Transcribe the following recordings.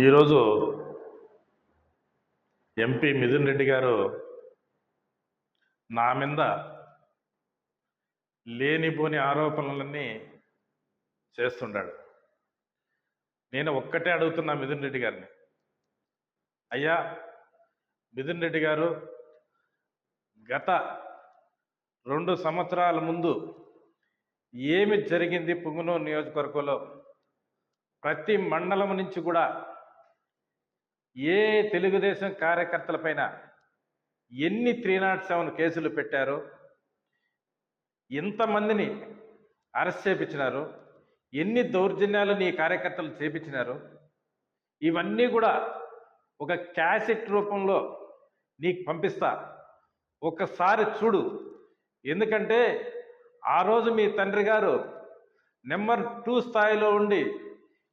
ఈరోజు ఎంపీ మిథున్ రెడ్డి గారు నా మీద లేనిపోని ఆరోపణలన్నీ చేస్తుండాడు. నేను ఒక్కటే అడుగుతున్నా మిథున్ రెడ్డి గారిని. అయ్యా మిథున్ రెడ్డి గారు గత రెండు సంవత్సరాల ముందు ఏమి జరిగింది పుంగనూరు నియోజకవర్గంలో? ప్రతి మండలం నుంచి కూడా ఏ తెలుగుదేశం కార్యకర్తలపైన ఎన్ని త్రీ నాట్ సెవెన్ కేసులు పెట్టారో ఎంతమందిని అరెస్ట్ చేపించినారు ఎన్ని దౌర్జన్యాలు నీ కార్యకర్తలు చేపించినారు ఇవన్నీ కూడా ఒక క్యాసెట్ రూపంలో నీకు పంపిస్తా. ఒక్కసారి చూడు. ఎందుకంటే ఆ రోజు మీ తండ్రి గారు నెంబర్ టూ స్థాయిలో ఉండి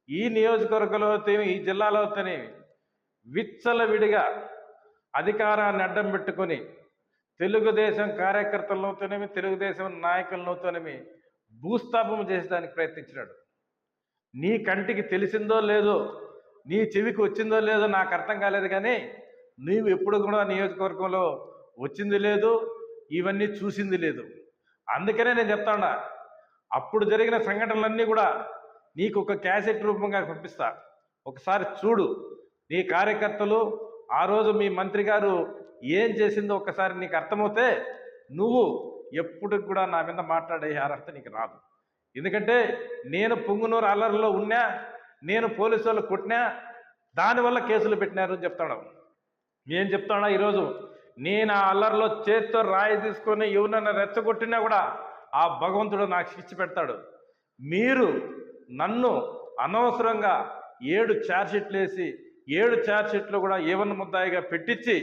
ఈ నియోజకవర్గంలో ఈ జిల్లాలో విచ్చలవిడిగా అధికారాన్ని అడ్డం పెట్టుకొని తెలుగుదేశం కార్యకర్తలతోనేమి తెలుగుదేశం నాయకులతోనేమి భూస్థాపం చేసేదానికి ప్రయత్నించినాడు. నీ కంటికి తెలిసిందో లేదో నీ చెవికి వచ్చిందో లేదో నాకు అర్థం కాలేదు కానీ నీవు ఎప్పుడు కూడా నియోజకవర్గంలో వచ్చింది లేదు ఇవన్నీ చూసింది లేదు. అందుకనే నేను చెప్తాడా అప్పుడు జరిగిన సంఘటనలన్నీ కూడా నీకు ఒక క్యాసెట్ రూపంగా పంపిస్తా. ఒకసారి చూడు నీ కార్యకర్తలు ఆ రోజు మీ మంత్రి గారు ఏం చేసిందో ఒకసారి నీకు అర్థమవుతే నువ్వు ఎప్పుడు కూడా నా మీద మాట్లాడే అర్హత నీకు రాదు. ఎందుకంటే నేను పొంగునూరు అల్లరిలో ఉన్నా నేను పోలీసు వాళ్ళు కొట్టినా దానివల్ల కేసులు పెట్టినారు అని చెప్తాడు నేను చెప్తాడా? ఈరోజు నేను ఆ అల్లరిలో చేత్తో రాయి తీసుకొని ఎవరినైనా రెచ్చగొట్టినా కూడా ఆ భగవంతుడు నాకు శిక్ష పెడతాడు. మీరు నన్ను అనవసరంగా ఏడు ఛార్జ్షీట్లు వేసి ఏడు ఛార్జ్షీట్లు కూడా ఏవన్న ముద్దాయిగా పెట్టించి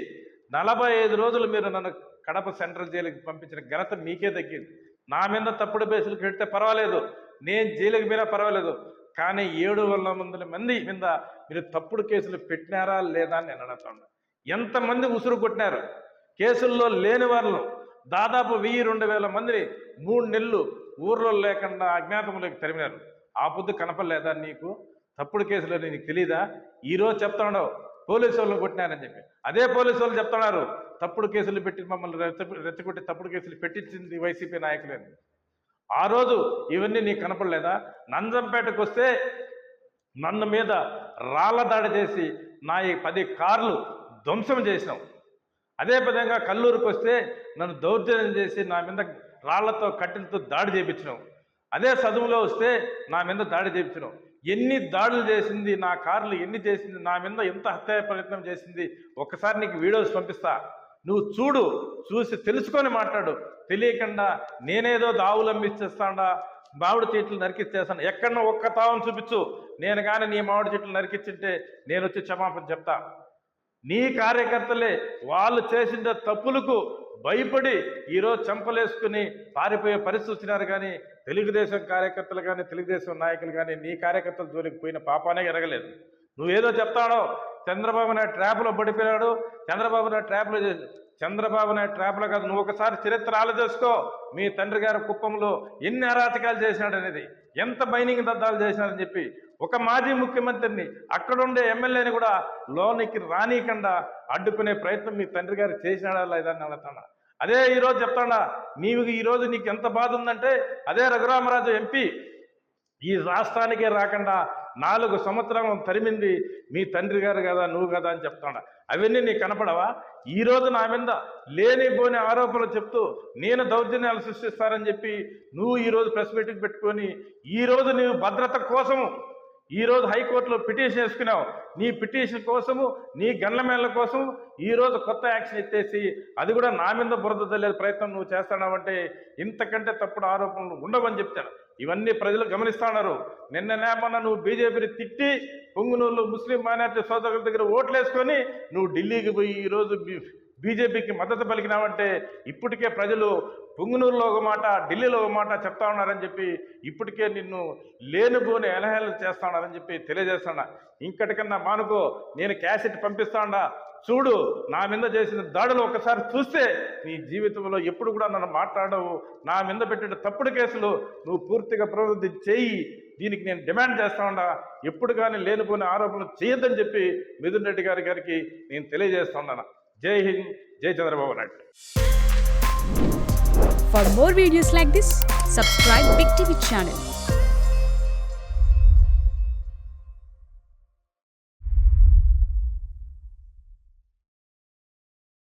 నలభై ఐదు రోజులు మీరు నన్ను కడప సెంట్రల్ జైలుకి పంపించిన ఘనత మీకే దక్కింది నా మీద తప్పుడు బేసులు పెడితే పర్వాలేదు. నేను జైలుకి మీద పర్వాలేదు. కానీ ఏడు వందల మంది మంది మీద మీరు తప్పుడు కేసులు పెట్టినారా లేదా అని నేను అడుగుతాను ఎంతమంది ఉసురు కొట్టినారు? కేసుల్లో లేని వాళ్ళు దాదాపు వెయ్యి రెండు వేల మందిని మూడు నెలలు ఊర్లో లేకుండా అజ్ఞాతంలోకి తరిమినారు. ఆ పొద్దు కనపడలేదా నీకు? తప్పుడు కేసులు నీకు తెలీదా? ఈరోజు చెప్తాడు పోలీసు వాళ్ళని కొట్టినారని చెప్పి. అదే పోలీసు వాళ్ళు చెప్తున్నారు తప్పుడు కేసులు పెట్టి మమ్మల్ని రెచ్చ రెచ్చగొట్టి తప్పుడు కేసులు పెట్టించింది వైసీపీ నాయకులని ఆ రోజు ఇవన్నీ నీకు కనపడలేదా? నంజంపేటకు వస్తే నన్ను మీద రాళ్ళ దాడి చేసి నా ఈ పది కార్లు ధ్వంసం చేసినావు. అదే విధంగా కల్లూరుకు వస్తే నన్ను దౌర్జన్యం చేసి నా మీద రాళ్ళతో కట్టెలతో దాడి చేయించినావు అదే చదువులో వస్తే నా మీద దాడి చేయించినావు ఎన్ని దాడులు చేసింది నా కార్లు ఎన్ని చేసింది నా మీద ఎంత హత్య ప్రయత్నం చేసింది ఒక్కసారి నీకు వీడియోస్ పంపిస్తా. నువ్వు చూడు చూసి తెలుసుకొని మాట్లాడు. తెలియకుండా నేనేదో దావులు అమ్మిచ్చేస్తాడా మామిడి చెట్లు నరికిచ్చేస్తాను. ఎక్కడన్నా ఒక్క తావం చూపించు. నేను కానీ నీ మామిడి చెట్లు నరికిచ్చింటే నేను వచ్చి క్షమాపణ చెప్తా. నీ కార్యకర్తలే వాళ్ళు చేసిన తప్పులకు భయపడి ఈరోజు చెంపలేసుకుని పారిపోయే పరిస్థితి వచ్చినారు కానీ తెలుగుదేశం కార్యకర్తలు కానీ తెలుగుదేశం నాయకులు కానీ నీ కార్యకర్తల జోలికి పోయిన పాపానే ఎరగలేదు. నువ్వేదో చెప్తాడో చంద్రబాబు నాయుడు ట్రాప్లో పడిపోయాడు. చంద్రబాబు నాయుడు ట్రాప్లో చంద్రబాబు నాయుడు ట్రాప్లో కాదు నువ్వు ఒకసారి చరిత్ర ఆలోచిస్తూ మీ తండ్రి గారి కుప్పంలో ఎన్ని అరాచకాలు చేసినాడు అనేది ఎంత బైనింగ్ దద్దాలు చేసినాడని చెప్పి ఒక మాజీ ముఖ్యమంత్రిని అక్కడుండే ఎమ్మెల్యేని కూడా లోనికి రానీయకుండా అడ్డుకునే ప్రయత్నం మీ తండ్రి గారు చేసినాడా లేదా అని అడుగుతాడా అదే ఈరోజు చెప్తాడా నీవు ఈరోజు నీకు ఎంత బాధ ఉందంటే అదే రఘురామరాజు ఎంపీ. ఈ రాష్ట్రానికే రాకుండా నాలుగు సంవత్సరాలు తరిమింది మీ తండ్రి గారు కదా నువ్వు కదా అని చెప్తాడా. అవన్నీ నీకు కనపడవా? ఈ రోజు నా మీద లేనిపోని ఆరోపణలు చెప్తూ నేను దౌర్జన్యాలు సృష్టిస్తారని చెప్పి నువ్వు ఈరోజు ప్రెస్ మీటింగ్ పెట్టుకొని ఈ రోజు నీవు భద్రత కోసము ఈరోజు హైకోర్టులో పిటిషన్ వేసుకున్నావు. నీ పిటిషన్ కోసము నీ గన్లమేళ్ళ కోసం ఈరోజు కొత్త యాక్షన్ ఎత్తేసి అది కూడా నా మీద బురద తెలియదు ప్రయత్నం నువ్వు చేస్తానావంటే ఇంతకంటే తప్పుడు ఆరోపణలు ఉండవని చెప్తాను. ఇవన్నీ ప్రజలు గమనిస్తున్నారు నిన్న నేమన్నా నువ్వు బీజేపీని తిట్టి పొంగునూరులో ముస్లిం మైనార్టీ సోదరుల దగ్గర ఓట్లేసుకొని నువ్వు ఢిల్లీకి పోయి ఈరోజు బీజేపీకి మద్దతు పలికినావంటే ఇప్పటికే ప్రజలు పుంగునూరులో ఒక మాట ఢిల్లీలో ఒక మాట చెప్తా ఉన్నారని చెప్పి ఇప్పటికే నిన్ను లేనుగోని ఎలహేళన చేస్తా ఉన్నారని చెప్పి తెలియజేస్తాడా. ఇంకటికన్నా మానుకో నేను క్యాసెట్ పంపిస్తాడా. చూడు నా మీద చేసిన దాడులు ఒకసారి చూస్తే నీ జీవితంలో ఎప్పుడు కూడా నన్ను మాట్లాడవు. నా మీద పెట్టిన తప్పుడు కేసులు నువ్వు పూర్తిగా ప్రవృత్తి చేయి. దీనికి నేను డిమాండ్ చేస్తా ఉండా. ఎప్పుడు కానీ లేనిపోని ఆరోపణలు చేయొద్దని చెప్పి మిథున్ రెడ్డి గారి గారికి నేను తెలియజేస్తా ఉన్నాను. జై హింద్ జై Chandrababu Naidu For more videos like this, subscribe Big TV channel